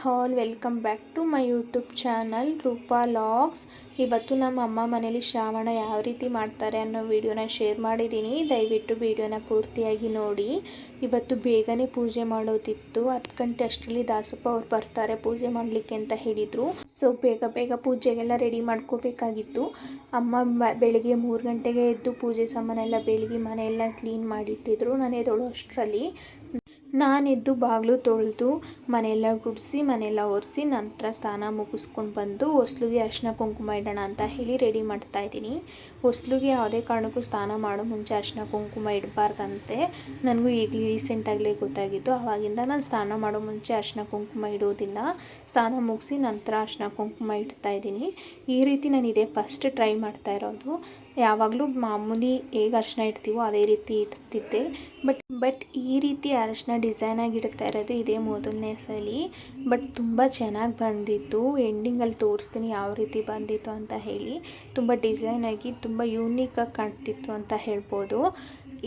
Hall, welcome back to my YouTube channel Roopa vlogs. ಇವತ್ತು ನಮ್ಮ ಅಮ್ಮ ಮನೇಲಿ ಶ್ರಾವಣ ಯಾವ ರೀತಿ ಮಾಡ್ತಾರೆ ಅನ್ನೋ ವಿಡಿಯೋನ ಶೇರ್ ಮಾಡಿದ್ದೀನಿ. ದಯವಿಟ್ಟು ವಿಡಿಯೋನ ಪೂರ್ತಿಯಾಗಿ ನೋಡಿ. ಇವತ್ತು ಬೇಗನೆ ಪೂಜೆ ಮಾಡೋದಿತ್ತು. ಹತ್ತು ಗಂಟೆ ಅಷ್ಟರಲ್ಲಿ ದಾಸಪ್ಪ ಅವ್ರು ಬರ್ತಾರೆ ಪೂಜೆ ಮಾಡಲಿಕ್ಕೆ ಅಂತ ಹೇಳಿದರು. ಸೊ ಬೇಗ ಬೇಗ ಪೂಜೆಗೆಲ್ಲ ರೆಡಿ ಮಾಡ್ಕೋಬೇಕಾಗಿತ್ತು. ಅಮ್ಮ ಬೆಳಗ್ಗೆ ಮೂರು ಗಂಟೆಗೆ ಎದ್ದು ಪೂಜೆ ಸಾಮಾನೆಲ್ಲ ಬೆಳಗ್ಗೆ ಮನೆಯೆಲ್ಲ ಕ್ಲೀನ್ ಮಾಡಿಟ್ಟಿದ್ರು. ನಾನು ಎದ್ದೋಳೋ ಅಷ್ಟರಲ್ಲಿ. ನಾನೆದ್ದು ಬಾಗಿಲು ತೊಳೆದು, ಮನೆಯೆಲ್ಲ ಗುಡಿಸಿ, ಮನೆಯೆಲ್ಲ ಒರೆಸಿ ನಂತರ ಸ್ನಾನ ಮುಗಿಸ್ಕೊಂಡು ಬಂದು ಹೊಸ್ಲಿಗೆ ಅರಿಶಿನ ಕುಂಕುಮ ಇಡೋಣ ಅಂತ ಹೇಳಿ ರೆಡಿ ಮಾಡ್ತಾ ಇದ್ದೀನಿ. ಹೊಸ್ಲಿಗೆ ಯಾವುದೇ ಕಾರಣಕ್ಕೂ ಸ್ನಾನ ಮಾಡೋ ಮುಂಚೆ ಅರಿಶಿನ ಕುಂಕುಮ ಇಡಬಾರ್ದಂತೆ. ನನಗೂ ಈಗ ರೀಸೆಂಟಾಗಲೇ ಗೊತ್ತಾಗಿದ್ದು ಆವಾಗಿಂದ ನಾನು ಸ್ನಾನ ಮಾಡೋ ಮುಂಚೆ ಅರಿಶಿನ ಕುಂಕುಮ ಇಡೋದಿಲ್ಲ. ಸ್ನಾನ ಮುಗಿಸಿ ನಂತರ ಅರಿಶಿನ ಕುಂಕುಮ ಇಡ್ತಾ ಇದ್ದೀನಿ. ಈ ರೀತಿ ನಾನು ಇದೇ ಫಸ್ಟ್ ಟ್ರೈ ಮಾಡ್ತಾ ಇರೋದು. ಯಾವಾಗಲೂ ಮಾಮೂಲಿ ಹೇಗೆ ಅರಿಶಿನ ಇಡ್ತೀವೋ ಅದೇ ರೀತಿ ಇಡ್ತಿದ್ದೆ. ಬಟ್ ಬಟ್ ಈ ರೀತಿ ಅರಿಶಿನ ಡಿಸೈನಾಗಿ ಇಡ್ತಾ ಇರೋದು ಇದೇ ಮೊದಲನೇ ಸಲ. ಬಟ್ ತುಂಬ ಚೆನ್ನಾಗಿ ಬಂದಿತ್ತು. ಎಂಡಿಂಗಲ್ಲಿ ತೋರಿಸ್ತೀನಿ ಯಾವ ರೀತಿ ಬಂದಿತ್ತು ಅಂತ ಹೇಳಿ. ತುಂಬ ಡಿಸೈನಾಗಿ ತುಂಬ ಯೂನಿಕಾಗಿ ಕಾಣ್ತಿತ್ತು ಅಂತ ಹೇಳ್ಬೋದು.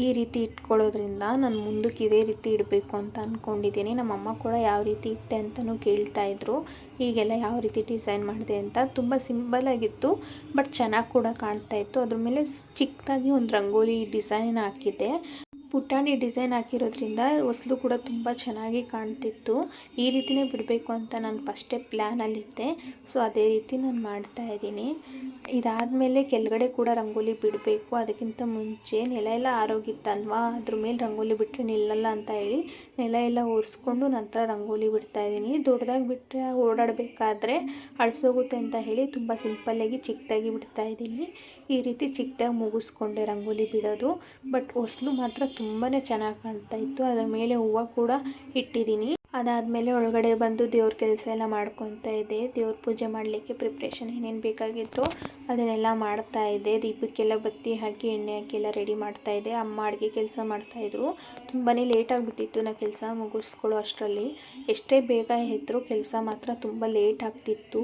ಈ ರೀತಿ ಇಟ್ಕೊಳ್ಳೋದ್ರಿಂದ ನಾನು ಮುಂದಕ್ಕೆ ಇದೇ ರೀತಿ ಇಡಬೇಕು ಅಂತ ಅಂದ್ಕೊಂಡಿದ್ದೀನಿ ನಮ್ಮಮ್ಮ ಕೂಡ ಯಾವ ರೀತಿ ಇಟ್ಟೆ ಅಂತಲೂ ಕೇಳ್ತಾ ಇದ್ರು. ಹೀಗೆಲ್ಲ ಯಾವ ರೀತಿ ಡಿಸೈನ್ ಮಾಡಿದೆ ಅಂತ ತುಂಬ ಸಿಂಪಲ್ ಆಗಿತ್ತು, ಬಟ್ ಚೆನ್ನಾಗಿ ಕೂಡ ಕಾಣ್ತಾ ಇತ್ತು. ಅದ್ರ ಮೇಲೆ ಚಿಕ್ಕದಾಗಿ ಒಂದು ರಂಗೋಲಿ ಡಿಸೈನ್ ಹಾಕಿದ್ದೆ. ಪುಟಾಣಿ ಡಿಸೈನ್ ಹಾಕಿರೋದ್ರಿಂದ ಹೊಸಲು ಕೂಡ ತುಂಬ ಚೆನ್ನಾಗಿ ಕಾಣ್ತಿತ್ತು. ಈ ರೀತಿನೇ ಬಿಡಬೇಕು ಅಂತ ನಾನು ಫಸ್ಟೇ ಪ್ಲ್ಯಾನಲ್ಲಿದ್ದೆ ಸೊ ಅದೇ ರೀತಿ ನಾನು ಮಾಡ್ತಾ ಇದ್ದೀನಿ. ಇದಾದಮೇಲೆ ಕೆಳಗಡೆ ಕೂಡ ರಂಗೋಲಿ ಬಿಡಬೇಕು. ಅದಕ್ಕಿಂತ ಮುಂಚೆ ನೆಲ ಎಲ್ಲ ಆರೋಗಿತ್ತಲ್ವಾ? ಅದ್ರ ಮೇಲೆ ರಂಗೋಲಿ ಬಿಟ್ಟರೆ ನಿಲ್ಲಲ್ಲ ಅಂತ ಹೇಳಿ ನೆಲ ಎಲ್ಲ ಒರೆಸ್ಕೊಂಡು ನಂತರ ರಂಗೋಲಿ ಬಿಡ್ತಾ ಇದ್ದೀನಿ. ದೊಡ್ಡದಾಗಿ ಬಿಟ್ಟರೆ ಓಡಾಡಬೇಕಾದ್ರೆ ಅಳಿಸೋಗುತ್ತೆ ಅಂತ ಹೇಳಿ ತುಂಬ ಸಿಂಪಲ್ಲಾಗಿ ಚಿಕ್ಕದಾಗಿ ಬಿಡ್ತಾ ಇದ್ದೀನಿ. ಈ ರೀತಿ ಚಿಕ್ಕದಾಗಿ ಮುಗಿಸ್ಕೊಂಡೆ ರಂಗೋಲಿ ಬಿಡೋದು. ಬಟ್ ಹೊಸ್ಲು ಮಾತ್ರ ತುಂಬಾ ಚೆನ್ನಾಗಿ ಕಾಣ್ತಾ ಇತ್ತು. ಅದರ ಮೇಲೆ ಹೂವು ಕೂಡ ಇಟ್ಟಿದ್ದೀನಿ. ಅದಾದಮೇಲೆ ಒಳಗಡೆ ಬಂದು ದೇವ್ರ ಕೆಲಸ ಎಲ್ಲ ಮಾಡ್ಕೊತಾ ಇದ್ದೆ. ದೇವ್ರ ಪೂಜೆ ಮಾಡಲಿಕ್ಕೆ ಪ್ರಿಪ್ರೇಷನ್ ಏನೇನು ಬೇಕಾಗಿತ್ತು ಅದನ್ನೆಲ್ಲ ಮಾಡ್ತಾ ಇದ್ದೆ. ದೀಪಕ್ಕೆಲ್ಲ ಬತ್ತಿ ಹಾಕಿ, ಎಣ್ಣೆ ಹಾಕಿ ಎಲ್ಲ ರೆಡಿ ಮಾಡ್ತಾ ಇದ್ದೆ. ಅಮ್ಮ ಅಡುಗೆ ಕೆಲಸ ಮಾಡ್ತಾಯಿದ್ರು ತುಂಬಾ ಲೇಟ್ ಆಗಿಬಿಟ್ಟಿತ್ತು ನಾ ಕೆಲಸ ಮುಗಿಸ್ಕೊಳ್ಳೋ ಅಷ್ಟರಲ್ಲಿ. ಎಷ್ಟೇ ಬೇಗ ಎದ್ದರೂ ಕೆಲಸ ಮಾತ್ರ ತುಂಬ ಲೇಟ್ ಆಗ್ತಿತ್ತು.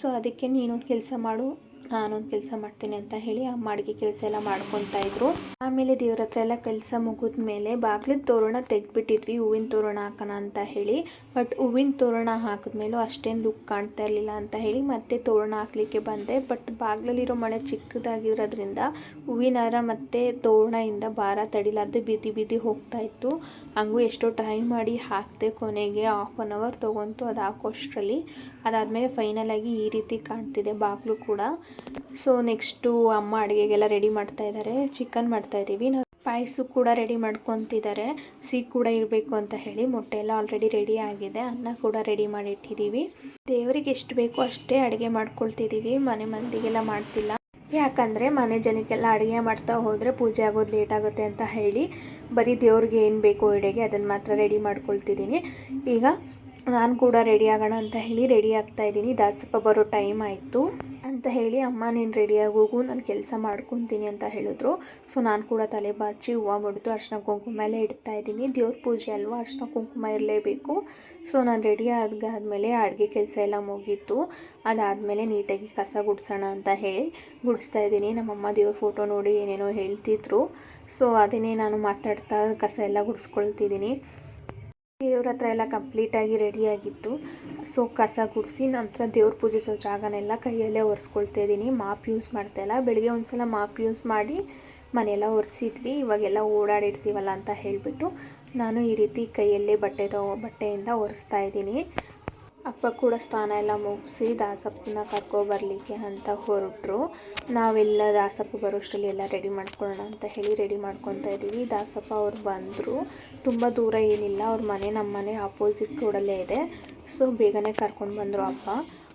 ಸೊ ಅದಕ್ಕೆ ನೀನು ಕೆಲಸ ಮಾಡು. ನಾನೊಂದು ಕೆಲಸ ಮಾಡ್ತೀನಿ ಅಂತ ಹೇಳಿ ಆ ಮಾಡಿಗೆ ಕೆಲಸ ಎಲ್ಲ ಮಾಡ್ಕೊತಾ ಇದ್ರು. ಆಮೇಲೆ ದೇವ್ರ ಹತ್ರ ಎಲ್ಲ ಕೆಲಸ ಮುಗಿದ ಮೇಲೆ ಬಾಗ್ಲದ ತೋರಣ ತೆಗ್ದುಬಿಟ್ಟಿದ್ವಿ, ಹೂವಿನ ತೋರಣ ಹಾಕೋಣ ಅಂತ ಹೇಳಿ. ಬಟ್ ಹೂವಿನ ತೋರಣ ಹಾಕಿದ್ಮೇಲೂ ಅಷ್ಟೇನು ಲುಕ್ ಕಾಣ್ತಾ ಇರಲಿಲ್ಲ ಅಂತ ಹೇಳಿ ಮತ್ತೆ ತೋರಣ ಹಾಕ್ಲಿಕ್ಕೆ ಬಂದೆ. ಬಟ್ ಬಾಗ್ಲಲ್ಲಿರೋ ಮಳೆ ಚಿಕ್ಕದಾಗಿರೋದ್ರಿಂದ ಹೂವಿನ ಹಾರ ಮತ್ತು ತೋರಣದಿಂದ ಭಾರ ತಡಿಲಾರ್ದೆ ಬೀದಿ ಬೀದಿ ಹೋಗ್ತಾ ಇತ್ತು. ಹಂಗೂ ಎಷ್ಟೋ ಟ್ರೈ ಮಾಡಿ ಹಾಕಿದೆ ಕೊನೆಗೆ ಹಾಫ್ ಆನ್ ಅವರ್ ತೊಗೊಂತು ಅದು ಹಾಕೋಷ್ಟರಲ್ಲಿ ಅದಾದಮೇಲೆ ಫೈನಲಾಗಿ ಈ ರೀತಿ ಕಾಣ್ತಿದೆ ಬಾಗಿಲು ಕೂಡ. ಸೊ ನೆಕ್ಸ್ಟು ಅಮ್ಮ ಅಡುಗೆಗೆಲ್ಲ ರೆಡಿ ಮಾಡ್ತಾ ಇದ್ದಾರೆ ಚಿಕನ್ ಮಾಡ್ತಾ ಇದ್ದೀವಿ. ನಾವು ಪಾಯಸ ಕೂಡ ರೆಡಿ ಮಾಡ್ಕೊತಿದ್ದಾರೆ ಸಿಹಿ ಕೂಡ ಇರಬೇಕು ಅಂತ ಹೇಳಿ ಮೊಟ್ಟೆ ಎಲ್ಲ ಆಲ್ರೆಡಿ ರೆಡಿ ಆಗಿದೆ. ಅನ್ನ ಕೂಡ ರೆಡಿ ಮಾಡಿಟ್ಟಿದ್ದೀವಿ ದೇವರಿಗೆ ಎಷ್ಟು ಬೇಕೋ ಅಷ್ಟೇ ಅಡುಗೆ ಮಾಡ್ಕೊಳ್ತಿದ್ದೀವಿ ಮನೆ ಮಂದಿಗೆಲ್ಲ ಮಾಡ್ತಿಲ್ಲ. ಯಾಕಂದರೆ ಮನೆ ಜನಕ್ಕೆಲ್ಲ ಅಡುಗೆ ಮಾಡ್ತಾ ಹೋದರೆ ಪೂಜೆ ಆಗೋದು ಲೇಟ್ ಆಗುತ್ತೆ ಅಂತ ಹೇಳಿ ಬರೀ ದೇವ್ರಿಗೆ ಏನು ಬೇಕೋ ಅಡುಗೆ ಅದನ್ನು ಮಾತ್ರ ರೆಡಿ ಮಾಡ್ಕೊಳ್ತಿದ್ದೀನಿ. ಈಗ ನಾನು ಕೂಡ ರೆಡಿ ಆಗೋಣ ಅಂತ ಹೇಳಿ ರೆಡಿ ಆಗ್ತಾ ಇದ್ದೀನಿ. ದಾಸಪ್ಪ ಬರೋ ಟೈಮ್ ಆಯಿತು. ಅಂತ ಹೇಳಿ ಅಮ್ಮ, ನೀನು ರೆಡಿಯಾಗಿ ಹೋಗು ನಾನು ಕೆಲಸ ಮಾಡ್ಕೊತೀನಿ ಅಂತ ಹೇಳಿದ್ರು. ಸೊ ನಾನು ಕೂಡ ತಲೆ ಬಾಚಿ ಹೂವು ಮುಡಿದು ಅರ್ಶಿನ ಕುಂಕುಮ ಎಲ್ಲ ಇಡ್ತಾ ಇದ್ದೀನಿ. ದೇವ್ರ ಪೂಜೆ ಅಲ್ವಾ? ಅರ್ಶಿನ ಕುಂಕುಮ ಇರಲೇಬೇಕು. ಸೊ ನಾನು ರೆಡಿ ಆದಾದ್ಮೇಲೆ ಅಡುಗೆ ಕೆಲಸ ಎಲ್ಲ ಮುಗೀತು. ಅದಾದಮೇಲೆ ನೀಟಾಗಿ ಕಸ ಗುಡಿಸೋಣ ಅಂತ ಹೇಳಿ ಗುಡಿಸ್ತಾ ಇದ್ದೀನಿ. ನಮ್ಮಮ್ಮ ದೇವ್ರ ಫೋಟೋ ನೋಡಿ ಏನೇನೋ ಹೇಳ್ತಿದ್ರು. ಸೊ ಅದನ್ನೇ ನಾನು ಮಾತಾಡ್ತಾ ಕಸ ಎಲ್ಲ ಗುಡಿಸ್ಕೊಳ್ತಿದ್ದೀನಿ. ದೇವ್ರ ಹತ್ರ ಎಲ್ಲ ಕಂಪ್ಲೀಟಾಗಿ ರೆಡಿಯಾಗಿತ್ತು. ಸೊ ಕಸ ಗುಡಿಸಿ ನಂತರ ದೇವ್ರ ಪೂಜಿಸೋ ಜಾಗನೆಲ್ಲ ಕೈಯಲ್ಲೇ ಒರೆಸ್ಕೊಳ್ತಾ ಇದ್ದೀನಿ. ಮಾಪ್ ಯೂಸ್ ಮಾಡ್ತಾಯಿಲ್ಲ ಬೆಳಗ್ಗೆ ಒಂದು ಸಲ ಮಾಪ್ ಯೂಸ್ ಮಾಡಿ ಮನೆಯೆಲ್ಲ ಒರೆಸಿದ್ವಿ. ಇವಾಗೆಲ್ಲ ಓಡಾಡಿರ್ತೀವಲ್ಲ ಅಂತ ಹೇಳಿಬಿಟ್ಟು ನಾನು ಈ ರೀತಿ ಕೈಯಲ್ಲೇ ಬಟ್ಟೆ ತೊ ಬಟ್ಟೆಯಿಂದ ಒರೆಸ್ತಾ ಇದ್ದೀನಿ. ಅಪ್ಪ ಕೂಡ ಸ್ನಾನ ಎಲ್ಲ ಮುಗಿಸಿ ದಾಸಪ್ಪನ ಕರ್ಕೊಬರ್ಲಿಕ್ಕೆ ಅಂತ ಹೊರಟರು. ನಾವೆಲ್ಲ ದಾಸಪ್ಪ ಬರೋಷ್ಟರಲ್ಲಿ ಎಲ್ಲ ರೆಡಿ ಮಾಡ್ಕೊಳ್ಳೋಣ ಅಂತ ಹೇಳಿ ರೆಡಿ ಮಾಡ್ಕೊತಾ ಇದ್ದೀವಿ. ದಾಸಪ್ಪ ಅವ್ರು ಬಂದರು. ತುಂಬ ದೂರ ಏನಿಲ್ಲ. ಅವ್ರ ಮನೆ ನಮ್ಮ ಮನೆ ಆಪೋಸಿಟ್ ರೋಡಲ್ಲೇ ಇದೆ. ಸೊ ಬೇಗನೆ ಕರ್ಕೊಂಡು ಬಂದರು ಅಪ್ಪ.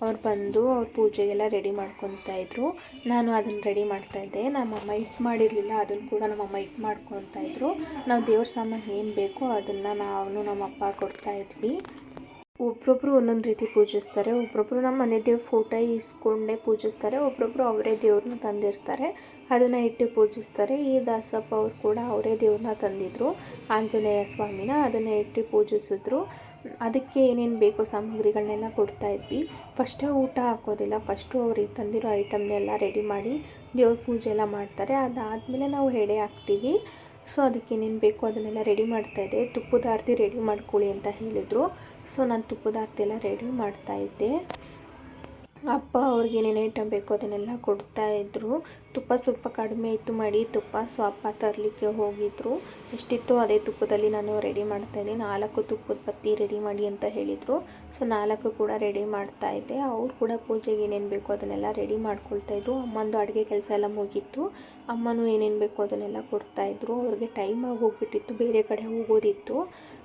ಅವ್ರು ಬಂದು ಅವ್ರ ಪೂಜೆಗೆಲ್ಲ ರೆಡಿ ಮಾಡ್ಕೊತಾ ಇದ್ರು. ನಾನು ಅದನ್ನು ರೆಡಿ ಮಾಡ್ತಾಯಿದ್ದೆ ನಮ್ಮಮ್ಮ ಹಿಟ್ಟು ಮಾಡಿರಲಿಲ್ಲ. ಅದನ್ನು ಕೂಡ ನಮ್ಮಮ್ಮ ಹಿಟ್ಟು ಮಾಡ್ಕೊತಾ ಇದ್ರು. ನಾವು ದೇವ್ರ ಸಾಮಾನು ಏನು ಬೇಕೋ ಅದನ್ನು ನಾವು ನಮ್ಮಪ್ಪ ಕೊಡ್ತಾ ಇದ್ವಿ ಒಬ್ರೊಬ್ರು ಒಂದೊಂದು ರೀತಿ ಪೂಜಿಸ್ತಾರೆ ಒಬ್ಬೊಬ್ಬರು ನಮ್ಮ ಮನೆ ದೇವ್ರ ಫೋಟೋ ಇಸ್ಕೊಂಡೇ ಪೂಜಿಸ್ತಾರೆ, ಒಬ್ಬೊಬ್ರು ಅವರೇ ದೇವ್ರನ್ನ ತಂದಿರ್ತಾರೆ, ಅದನ್ನು ಇಟ್ಟು ಪೂಜಿಸ್ತಾರೆ. ಈ ದಾಸಪ್ಪ ಅವರು ಕೂಡ ಅವರೇ ದೇವ್ರನ್ನ ತಂದಿದ್ರು, ಆಂಜನೇಯ ಸ್ವಾಮಿನ ಅದನ್ನು ಇಟ್ಟು ಪೂಜಿಸಿದ್ರು. ಅದಕ್ಕೆ ಏನೇನು ಬೇಕೋ ಸಾಮಗ್ರಿಗಳನ್ನೆಲ್ಲ ಕೊಡ್ತಾ ಇದ್ವಿ. ಫಸ್ಟೇ ಊಟ ಹಾಕೋದಿಲ್ಲ, ಫಸ್ಟು ಅವ್ರಿಗೆ ತಂದಿರೋ ಐಟಮ್ನೆಲ್ಲ ರೆಡಿ ಮಾಡಿ ದೇವ್ರ ಪೂಜೆ ಎಲ್ಲ ಮಾಡ್ತಾರೆ. ಅದಾದಮೇಲೆ ನಾವು ಎಡೆ ಹಾಕ್ತೀವಿ. ಸೊ ಅದಕ್ಕೆ ಏನೇನು ಬೇಕೋ ಅದನ್ನೆಲ್ಲ ರೆಡಿ ಮಾಡ್ತಾಯಿದ್ದೆ ತುಪ್ಪದ ಆರತಿ ರೆಡಿ ಮಾಡ್ಕೊಳ್ಳಿ ಅಂತ ಹೇಳಿದರು. ಸೊ ನಾನು ತುಪ್ಪದ ಹತ್ತೆಲ್ಲ ರೆಡಿ ಮಾಡ್ತಾಯಿದ್ದೆ ಅಪ್ಪ ಅವ್ರಿಗೆ ಏನೇನು ಐಟಮ್ ಬೇಕೋ ಅದನ್ನೆಲ್ಲ ಕೊಡ್ತಾಯಿದ್ರು ತುಪ್ಪ ಸ್ವಲ್ಪ ಕಡಿಮೆ ಇತ್ತು ಮಾಡಿ ತುಪ್ಪ ಸೊ ಅಪ್ಪ ತರಲಿಕ್ಕೆ ಹೋಗಿದ್ರು. ಎಷ್ಟಿತ್ತು ಅದೇ ತುಪ್ಪದಲ್ಲಿ ನಾನು ರೆಡಿ ಮಾಡ್ತಾಯಿದ್ದೆ ನಾಲ್ಕು ತುಪ್ಪದ ಬತ್ತಿ ರೆಡಿ ಮಾಡಿ ಅಂತ ಹೇಳಿದರು. ಸೊ ನಾಲ್ಕು ಕೂಡ ರೆಡಿ ಮಾಡ್ತಾಯಿದ್ದೆ ಅವ್ರು ಕೂಡ ಪೂಜೆಗೆ ಏನೇನು ಬೇಕೋ ಅದನ್ನೆಲ್ಲ ರೆಡಿ ಮಾಡ್ಕೊಳ್ತಾಯಿದ್ರು ಅಮ್ಮಂದು ಅಡುಗೆ ಕೆಲಸ ಎಲ್ಲ ಮುಗೀತು. ಅಮ್ಮನೂ ಏನೇನು ಬೇಕು ಅದನ್ನೆಲ್ಲ ಕೊಡ್ತಾಯಿದ್ರು ಅವ್ರಿಗೆ ಟೈಮ್ ಆಗಿ ಹೋಗ್ಬಿಟ್ಟಿತ್ತು ಬೇರೆ ಕಡೆ ಹೋಗೋದಿತ್ತು.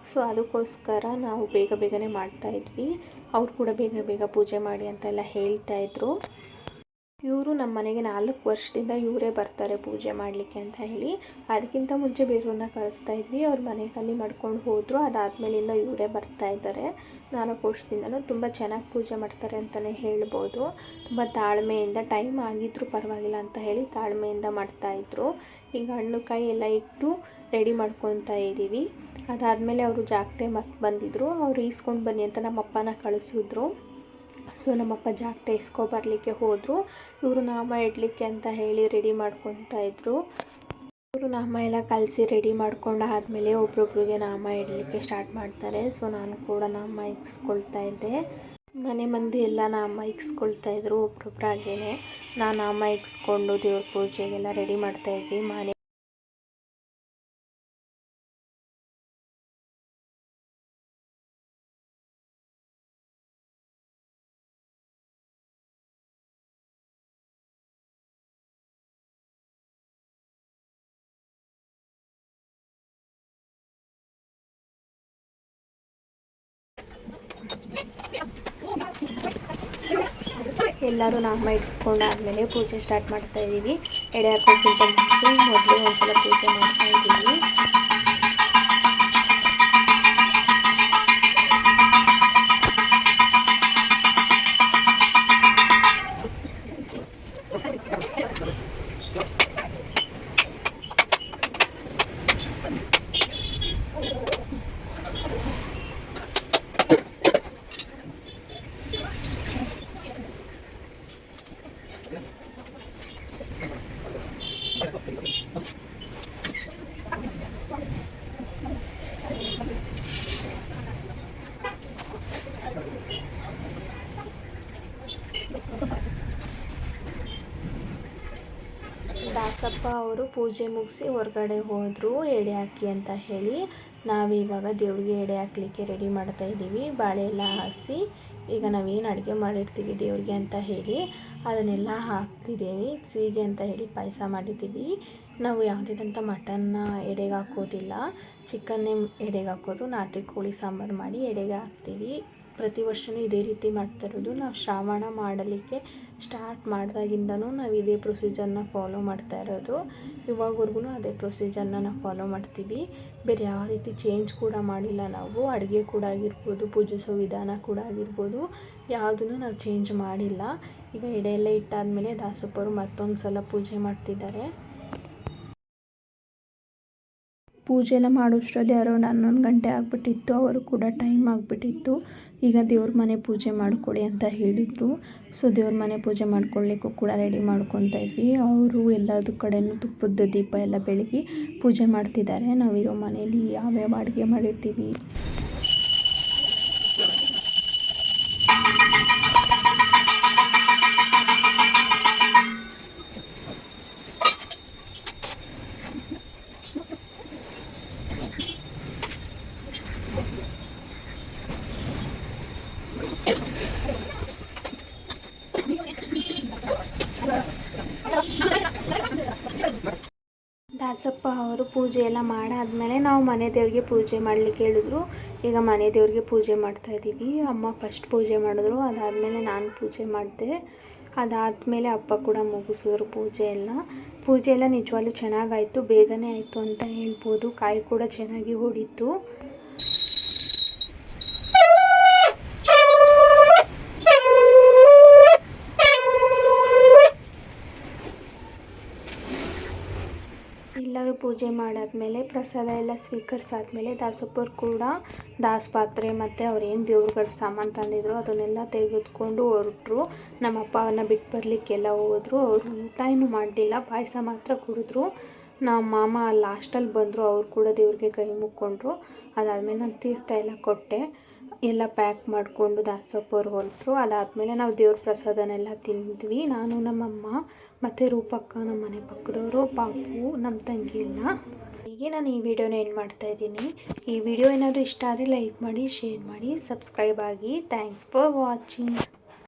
ಸೊ ಅದಕ್ಕೋಸ್ಕರ ನಾವು ಬೇಗ ಬೇಗನೆ ಮಾಡ್ತಾಯಿದ್ವಿ ಅವ್ರು ಕೂಡ ಬೇಗ ಬೇಗ ಪೂಜೆ ಮಾಡಿ ಅಂತೆಲ್ಲ ಹೇಳ್ತಾಯಿದ್ರು ಇವರು ನಮ್ಮ ಮನೆಗೆ ನಾಲ್ಕು ವರ್ಷದಿಂದ ಇವರೇ ಬರ್ತಾರೆ ಪೂಜೆ ಮಾಡಲಿಕ್ಕೆ ಅಂತ ಹೇಳಿ. ಅದಕ್ಕಿಂತ ಮುಂಚೆ ಬೇರೆಯವ್ರನ್ನ ಕಳಿಸ್ತಾ ಇದ್ವಿ. ಅವ್ರ ಮನೆ ಖಾಲಿ ಮಾಡ್ಕೊಂಡು ಹೋದರು. ಅದಾದಮೇಲಿಂದ ಇವರೇ ಬರ್ತಾ ಇದ್ದಾರೆ. ವರ್ಷದಿಂದಲೂ ತುಂಬ ಚೆನ್ನಾಗಿ ಪೂಜೆ ಮಾಡ್ತಾರೆ ಅಂತಲೇ ಹೇಳ್ಬೋದು. ತುಂಬ ತಾಳ್ಮೆಯಿಂದ, ಟೈಮ್ ಆಗಿದ್ದರೂ ಪರವಾಗಿಲ್ಲ ಅಂತ ಹೇಳಿ ತಾಳ್ಮೆಯಿಂದ ಮಾಡ್ತಾಯಿದ್ರು ಈಗ ಹಣ್ಣು ಕಾಯಿ ಎಲ್ಲ ಇಟ್ಟು ರೆಡಿ ಮಾಡ್ಕೊತಾ ಇದ್ದೀವಿ. ಅದಾದಮೇಲೆ ಅವರು ಜಾಕ್ಟೆ ಮತ್ತೆ ಬಂದಿದ್ದರು ಅವ್ರು ಈಸ್ಕೊಂಡು ಬನ್ನಿ ಅಂತ ನಮ್ಮಪ್ಪನ ಕಳಿಸಿದ್ರು. ಸೊ ನಮ್ಮಪ್ಪ ಜಾಕ್ಟೆ ಇಸ್ಕೊಬರ್ಲಿಕ್ಕೆ ಹೋದರು. ಇವರು ನಾಮ ಇಡಲಿಕ್ಕೆ ಅಂತ ಹೇಳಿ ರೆಡಿ ಮಾಡ್ಕೊತಾ ಇದ್ರು. ಇವರು ನಾಮ ಎಲ್ಲ ಕಲಸಿ ರೆಡಿ ಮಾಡ್ಕೊಂಡು ಆದಮೇಲೆ ಒಬ್ರೊಬ್ರಿಗೆ ನಾಮ ಇಡಲಿಕ್ಕೆ ಸ್ಟಾರ್ಟ್ ಮಾಡ್ತಾರೆ. ಸೊ ನಾನು ಕೂಡ ನಾಮ ಇಕ್ಸ್ಕೊಳ್ತಾ ಇದ್ದೆ. ಮನೆ ಮಂದಿ ಎಲ್ಲ ನಾಮ ಇಕ್ಸ್ಕೊಳ್ತಾ ಇದ್ರು ಒಬ್ರೊಬ್ರು ಹಾಗೇನೆ ನಾನು ನಾಮ ಇಕ್ಸ್ಕೊಂಡು ದೇವ್ರ ಪೂಜೆಗೆಲ್ಲ ರೆಡಿ ಮಾಡ್ತಾ ಇದ್ವಿ ಮನೆ ಎಲ್ಲರೂ ನಾಮ ಇಟ್ಸ್ಕೊಂಡಾದ್ಮೇಲೆ ಪೂಜೆ ಸ್ಟಾರ್ಟ್ ಮಾಡ್ತಾ ಇದ್ದೀವಿ ಎಡೆ ಹಾಕೋಕ್ಕಿಂತ ಮುಂಚೆ ಮೊದಲೇ ಒಂದ್ಸಲ ಪೂಜೆ ಮಾಡ್ತಾ ಇದ್ದೀವಿ ದಾಸಪ್ಪ ಅವರು ಪೂಜೆ ಮುಗಿಸಿ ಹೊರಗಡೆ ಹೋದರು ಎಡೆ ಹಾಕಿ ಅಂತ ಹೇಳಿ. ನಾವಿವಾಗ ದೇವ್ರಿಗೆ ಎಡೆ ಹಾಕ್ಲಿಕ್ಕೆ ರೆಡಿ ಮಾಡ್ತಾ ಇದ್ದೀವಿ. ಬಾಳೆ ಎಲ್ಲ ಹಾಸಿ ಈಗ ನಾವೇನು ಅಡುಗೆ ಮಾಡಿರ್ತೀವಿ ದೇವ್ರಿಗೆ ಅಂತ ಹೇಳಿ ಅದನ್ನೆಲ್ಲ ಹಾಕ್ತಿದ್ದೀವಿ. ಸೀಗೆ ಅಂತ ಹೇಳಿ ಪಾಯಸ ಮಾಡಿದ್ದೀವಿ. ನಾವು ಯಾವುದೇದಂಥ ಮಟನ್ನ ಎಡೆಗೆ ಹಾಕೋದಿಲ್ಲ. ಚಿಕನ್ನೇ ಎಡೆಗೆ ಹಾಕೋದು. ನಾಟಿ ಕೋಳಿ ಸಾಂಬಾರು ಮಾಡಿ ಎಡೆಗೆ ಹಾಕ್ತೀವಿ. ಪ್ರತಿ ವರ್ಷವೂ ಇದೇ ರೀತಿ ಮಾಡ್ತಿರೋದು ನಾವು ಶ್ರಾವಣ ಮಾಡಲಿಕ್ಕೆ ಸ್ಟಾರ್ಟ್ ಮಾಡಿದಾಗಿಂದನೂ ನಾವು ಇದೇ ಪ್ರೊಸೀಜರ್ನ ಫಾಲೋ ಮಾಡ್ತಾ ಇರೋದು. ಇವಾಗವರೆಗೂ ಅದೇ ಪ್ರೊಸೀಜರ್ನ ನಾವು ಫಾಲೋ ಮಾಡ್ತೀವಿ. ಬೇರೆ ಯಾವ ರೀತಿ ಚೇಂಜ್ ಕೂಡ ಮಾಡಿಲ್ಲ ನಾವು. ಅಡುಗೆ ಕೂಡ ಆಗಿರ್ಬೋದು ಪೂಜಿಸೋ ವಿಧಾನ ಕೂಡ ಆಗಿರ್ಬೋದು. ಯಾವುದನ್ನು ನಾವು ಚೇಂಜ್ ಮಾಡಿಲ್ಲ. ಈಗ ಎಡೆ ಎಲ್ಲ ಇಟ್ಟಾದಮೇಲೆ ದಾಸಪ್ಪರು ಮತ್ತೊಂದು ಸಲ ಪೂಜೆ ಮಾಡ್ತಿದ್ದಾರೆ. ಪೂಜೆ ಎಲ್ಲ ಮಾಡೋಷ್ಟರಲ್ಲಿ ಅರೌಂಡ್ ಹನ್ನೊಂದು ಗಂಟೆ ಆಗಿಬಿಟ್ಟಿತ್ತು, ಅವರು ಕೂಡ ಟೈಮ್ ಆಗಿಬಿಟ್ಟಿತ್ತು. ಈಗ ದೇವ್ರ ಮನೆ ಪೂಜೆ ಮಾಡ್ಕೊಳ್ಳಿ ಅಂತ ಹೇಳಿದರು. ಸೊ ದೇವ್ರ ಮನೆ ಪೂಜೆ ಮಾಡ್ಕೊಳ್ಳಿಕ್ಕೂ ಕೂಡ ರೆಡಿ ಮಾಡ್ಕೊತಾ ಇದ್ವಿ. ಅವರು ಎಲ್ಲದರ ಕಡೆಯೂ ತುಪ್ಪದ ದೀಪ ಎಲ್ಲ ಬೆಳಗಿ ಪೂಜೆ ಮಾಡ್ತಿದ್ದಾರೆ. ನಾವಿರೋ ಮನೇಲಿ ಯಾವ್ಯಾವ ಅಡುಗೆ ಮಾಡಿರ್ತೀವಿ? ದಾಸಪ್ಪ ಅವರು ಪೂಜೆ ಎಲ್ಲ ಮಾಡಾದಮೇಲೆ ನಾವು ಮನೆ ದೇವ್ರಿಗೆ ಪೂಜೆ ಮಾಡಲಿಕ್ಕೆ ಹೇಳಿದ್ರು. ಈಗ ಮನೆ ದೇವ್ರಿಗೆ ಪೂಜೆ ಮಾಡ್ತಾ ಇದ್ದೀವಿ. ಅಮ್ಮ ಫಸ್ಟ್ ಪೂಜೆ ಮಾಡಿದ್ರು. ಅದಾದಮೇಲೆ ನಾನು ಪೂಜೆ ಮಾಡಿದೆ. ಅದಾದಮೇಲೆ ಅಪ್ಪ ಕೂಡ ಮುಗಿಸಿದ್ರು ಪೂಜೆ ಎಲ್ಲ. ಪೂಜೆ ಎಲ್ಲ ನಿಜವಾಗ್ಲೂ ಚೆನ್ನಾಗಾಯಿತು. ಬೇಗನೆ ಆಯಿತು ಅಂತ ಹೇಳ್ಬೋದು. ಕಾಯಿ ಕೂಡ ಚೆನ್ನಾಗಿ ಹೊಡಿತು ಎಲ್ಲರೂ ಪೂಜೆ ಮಾಡಾದಮೇಲೆ ಪ್ರಸಾದ ಎಲ್ಲ ಸ್ವೀಕರಿಸಾದ್ಮೇಲೆ ದಾಸಪ್ಪರು ಕೂಡ ದಾಸ ಪಾತ್ರೆ ಮತ್ತು ಅವ್ರೇನು ಏನು ದೇವ್ರುಗಳ ಸಾಮಾನು ತಂದಿದ್ರು ಅದನ್ನೆಲ್ಲ ತೆಗೆದುಕೊಂಡು ಹೊರಟ್ರು. ನಮ್ಮ ಅಪ್ಪ ಅವ್ರನ್ನ ಬಿಟ್ಟು ಬರಲಿಕ್ಕೆಲ್ಲ ಹೋದ್ರು. ಅವರು ಊಟ ಏನು ಮಾಡಲಿಲ್ಲ. ಪಾಯಸ ಮಾತ್ರ ಕುಡಿದ್ರು. ನಮ್ಮ ಮಾಮ ಲಾಸ್ಟಲ್ಲಿ ಬಂದರು. ಅವ್ರು ಕೂಡ ದೇವ್ರಿಗೆ ಕೈ ಮುಕ್ಕೊಂಡ್ರು. ಅದಾದಮೇಲೆ ನಾನು ತೀರ್ಥ ಎಲ್ಲ ಕೊಟ್ಟೆ. ಎಲ್ಲ ಪ್ಯಾಕ್ ಮಾಡಿಕೊಂಡು ದಾಸಪ್ಪವ್ರು ಹೊರಟರು ಅದಾದಮೇಲೆ ನಾವು ದೇವ್ರ ಪ್ರಸಾದನೆಲ್ಲ ತಿಂದ್ವಿ. ನಾನು, ನಮ್ಮಮ್ಮ ಮತ್ತು ರೂಪಕ್ಕ ನಮ್ಮ ಮನೆ ಪಕ್ಕದವರು, ಪಾಪು, ನಮ್ಮ ತಂಗಿ ಎಲ್ಲ. ಹೀಗೆ ನಾನು ಈ ವಿಡಿಯೋನ ಏನು ಮಾಡ್ತಾ ಇದ್ದೀನಿ. ಈ ವಿಡಿಯೋ ಏನಾದರೂ ಇಷ್ಟ ಆದರೆ ಲೈಕ್ ಮಾಡಿ, ಶೇರ್ ಮಾಡಿ, ಸಬ್ಸ್ಕ್ರೈಬ್ ಆಗಿ. Thanks for watching.